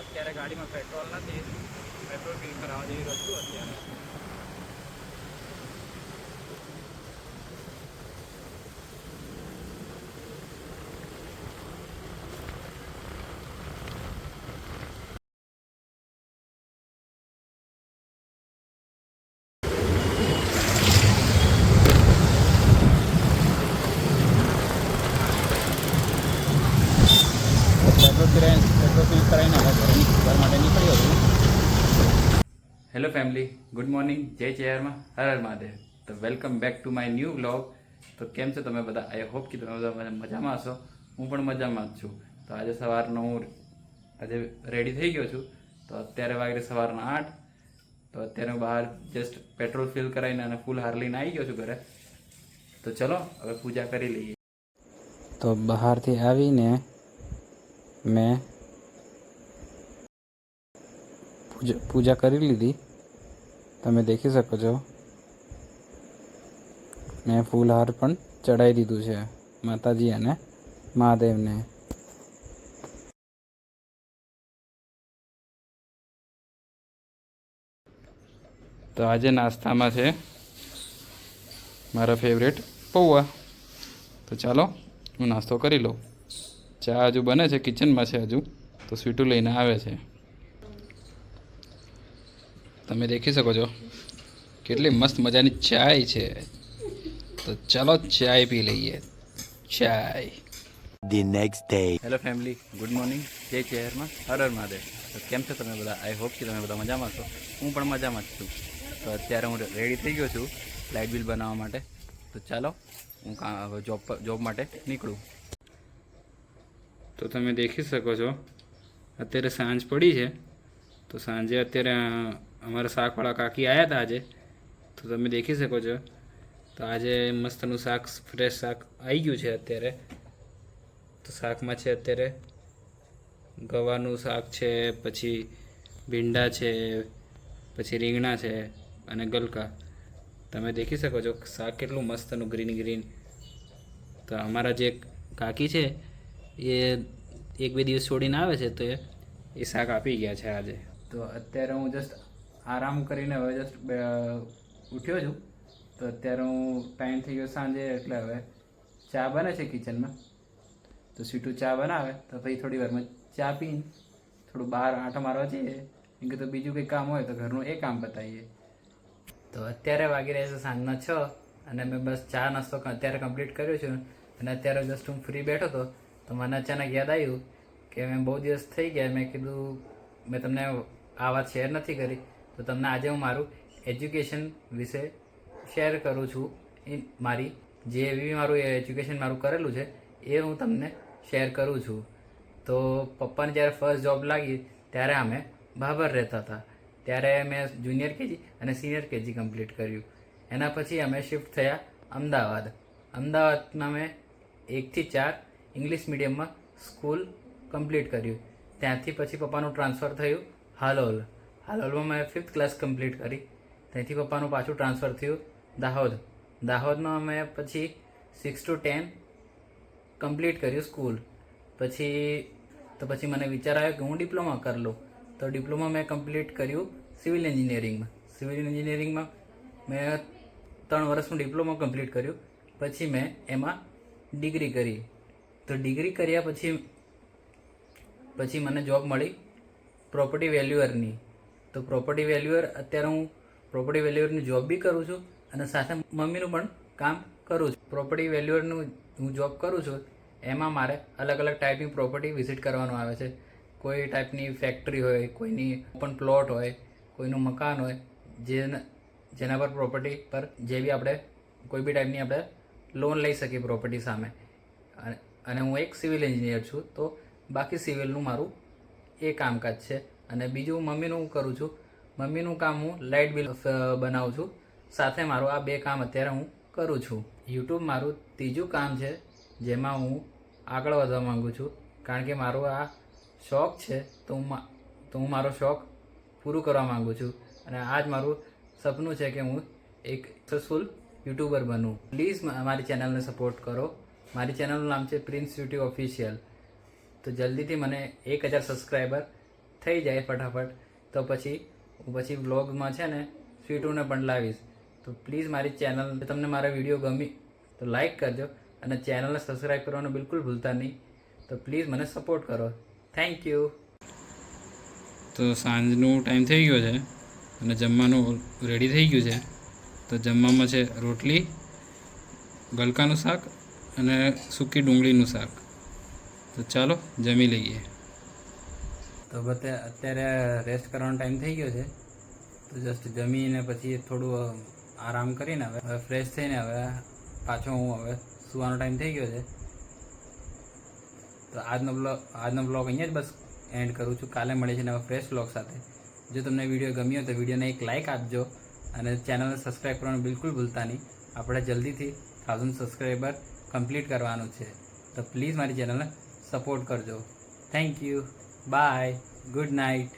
અત્યારે ગાડીમાં પેટ્રોલ નથી પેટ્રોલ ફિલ કરાવવા જઈ રહ્યો છું અત્યારે પેટ્રોલ ફિરાઈને કરાવીને હવે ઘરે ની- ઘર માટે નીકળ્યો છું. હેલો ફેમિલી ગુડ મોર્નિંગ જય ચેરમાં હર હર મહાદેવ. તો welcome back to my new blog તો કેમ છો તમે બધા? આઈ હોપ કે તમે બધા મને મજામાં હશો. હું પણ મજામાં જ છું. તો આજે સવારનો હું આજે રેડી થઈ ગયો છું. તો અત્યારે વાગે સવારના આઠ. તો અત્યારે હું બહાર જસ્ટ પેટ્રોલ ફિલ કરાવીને અને ફૂલ હાર લઈને આવી ગયો છું ઘરે. તો ચલો હવે પૂજા કરી લઈએ. તો બહારથી આવીને મેં પૂજા કરી લીધી. તમે દેખી શકો છો. મેં ફૂલહાર પણ ચડાવી દીધું છે માતાજી અને મહાદેવને. તો આજે નાસ્તામાં છે મારા ફેવરેટ પૌવા. તો ચાલો, હું નાસ્તો કરી લઉં. ચા હજુ બને છે કિચનમાં છે હજુ, તો સ્વીટું લઈને આવે છે. તમે દેખી શકો છો. કેટલી મસ્ત મજાની ચાય છે. તો ચાલો ચાય પી લઈએ. ચાય. The next day hello family good morning જય ચહેરમાં હર હર મહાદેવ. તો કેમ છો તમે બધા? આઈ હોપ કે તમે બધા મજામાં છો. હું પણ મજામાં જ છું. તો અત્યારે હું રેડી થઈ ગયો છું લાઇટ બિલ બનાવવા માટે. તો ચાલો હું કા હવે જોબ પર જોબ માટે નીકળું. તો તમે દેખી શકો છો. અત્યારે સાંજ પડી છે. તો સાંજે અત્યારે અમારા શાકવાળા કાકી આવ્યા હતા આજે. તો તમે દેખી શકો છો. તો આજે મસ્તનું શાક ફ્રેશ શાક આવી ગયું છે અત્યારે. તો શાકમાં છે અત્યારે ગવાનું શાક છે, પછી ભીંડા છે, પછી રીંગણા છે અને ગલકા. તમે દેખી શકો છો શાક કેટલું મસ્તનું ગ્રીન ગ્રીન તો અમારા જે કાકી છે, એ એક બે દિવસ છોડીને આવે છે તો એ શાક આપી ગયા છે આજે. તો અત્યારે હું જસ્ટ આરામ કરીને હવે જસ્ટ ઉઠ્યો છું. તો અત્યારે હું ટાઈમ થઈ ગયો સાંજે, એટલે હવે ચા બને છે કિચનમાં તો સીટું ચા બનાવે, તો પછી થોડી વારમાં ચા પીને થોડું બહાર આંટો મારવા જઈએ. કેમ કે તો બીજું કંઈ કામ હોય તો ઘરનું એ કામ બતાવીએ. તો અત્યારે વાગી રહ્યા છે સાંજના છ અને મેં બસ ચા નાસ્તો અત્યારે કમ્પ્લીટ કર્યો છે. અને અત્યારે જસ્ટ હું ફ્રી બેઠો હતો. તો મને અચાનક યાદ આવ્યું કે મેં બહુ દિવસ થઈ ગયા, મેં કીધું, મેં તમને આ વાત શેર નથી કરી. તો તમને આજે હું મારું એજ્યુકેશન વિશે શેર કરું છું. એ મારી જે બી મારું એજ્યુકેશન મારું કરેલું છે, એ હું તમને શેર કરું છું. તો પપ્પાને જ્યારે ફર્સ્ટ જોબ લાગી, ત્યારે અમે ભાભર રહેતા હતા. ત્યારે મેં જુનિયર કેજી અને સિનિયર કેજી કમ્પ્લીટ કર્યું. એના પછી અમે શિફ્ટ થયા અમદાવાદ. અમદાવાદમાં મેં એકથી ચાર ઇંગ્લિશ મીડિયમમાં સ્કૂલ કમ્પ્લીટ કર્યું. ત્યાંથી પછી પપ્પાનું ટ્રાન્સફર થયું હાલોલ. હાલોલમાં મેં ફિફ્થ ક્લાસ કમ્પ્લીટ કરી. ત્યાંથી પપ્પાનું પાછું ટ્રાન્સફર થયું દાહોદ. દાહોદમાં મેં પછી સિક્સ ટુ ટેન કમ્પ્લીટ કર્યું સ્કૂલ પછી, તો પછી મને વિચાર આવ્યો કે હું ડિપ્લોમા કરી લઉં. તો ડિપ્લોમા મેં કમ્પ્લીટ કર્યું સિવિલ એન્જિનિયરિંગમાં સિવિલ એન્જિનિયરિંગમાં મેં ત્રણ વર્ષનું ડિપ્લોમા કમ્પ્લીટ કર્યું. પછી મેં એમાં ડિગ્રી કરી. તો ડિગ્રી કર્યા પછી પછી મને જોબ મળી પ્રોપર્ટી વેલ્યુઅરની તો પ્રોપર્ટી વેલ્યુઅર અત્યારે હું પ્રોપર્ટી વેલ્યુઅરની જોબ બી કરું છું અને સાથે મમ્મીનું પણ કામ કરું છું. પ્રોપર્ટી વેલ્યુઅરનું હું જોબ કરું છું, એમાં મારે અલગ અલગ ટાઈપની પ્રોપર્ટી વિઝિટ કરવાનું આવે છે. કોઈ ટાઈપની ફેક્ટરી હોય, કોઈની ઓપન પ્લોટ હોય, કોઈનું મકાન હોય, જેના જેના પર પ્રોપર્ટી પર જે બી આપણે કોઈ બી ટાઈપની આપણે લોન લઈ શકીએ પ્રોપર્ટી સામે. અને હું એક સિવિલ એન્જિનિયર છું, તો બાકી સિવિલનું મારું એ કામકાજ છે. અને બીજું મમ્મીનું હું કરું છું. મમ્મીનું કામ હું લાઇટ બિલ બનાવું છું. સાથે મારું આ બે કામ અત્યારે હું કરું છું. યુટ્યુબ મારું ત્રીજું કામ છે, જેમાં હું આગળ વધવા માગું છું. કારણ કે મારો આ શોખ છે, તો હું તો હું મારો શોખ પૂરું કરવા માગું છું. અને આ જ મારું સપનું છે કે હું એક સક્સેસફુલ યુટ્યુબર બનું. પ્લીઝ મારી ચેનલને સપોર્ટ કરો. મારી ચેનલનું નામ છે પ્રિન્સ યુટ્યુબ ઓફિશિયલ તો જલ્દીથી મને એક હજાર સબસ્ક્રાઈબર થઈ જાય ફટાફટ. તો પછી હું પછી વ્લોગમાં છે ને, સ્વીટુને પણ લાવીશ. તો પ્લીઝ મારી ચેનલ તમને મારા વીડિયો ગમી, તો લાઈક કરજો અને ચેનલને સબસ્ક્રાઈબ કરવાનું બિલકુલ ભૂલતા નહીં. તો પ્લીઝ મને સપોર્ટ કરો. થેન્ક યુ તો સાંજનું ટાઈમ થઈ ગયો છે અને જમવાનું રેડી થઈ ગયું છે. તો જમવામાં છે રોટલી, ગલકાનું શાક અને સૂકી ડુંગળીનું શાક. તો ચાલો, જમી લઈએ. તો બતે અત્યારે રેસ્ટ કરવાનો ટાઈમ થઈ ગયો છે. તો જસ્ટ જમીને પછી થોડું આરામ કરીને હવે હવે ફ્રેશ થઈને હવે પાછો હું હવે સુવાનો ટાઈમ થઈ ગયો છે. તો આજનો બ્લોગ આજનો બ્લોગ અહીંયા જ બસ એન્ડ કરું છું. કાલે મળે છે નવા ફ્રેશ બ્લોગ સાથે. જો તમને વીડિયો ગમ્યો તો વિડીયોને એક લાઇક આપજો અને ચેનલને સબસ્ક્રાઈબ કરવાનું બિલકુલ ભૂલતા નહીં. આપણે જલ્દીથી થાઉઝન્ડ સબસ્ક્રાઈબર કમ્પ્લીટ કરવાનું છે. તો પ્લીઝ મારી ચેનલને સપોર્ટ કરજો. Thank you Bye. Good night.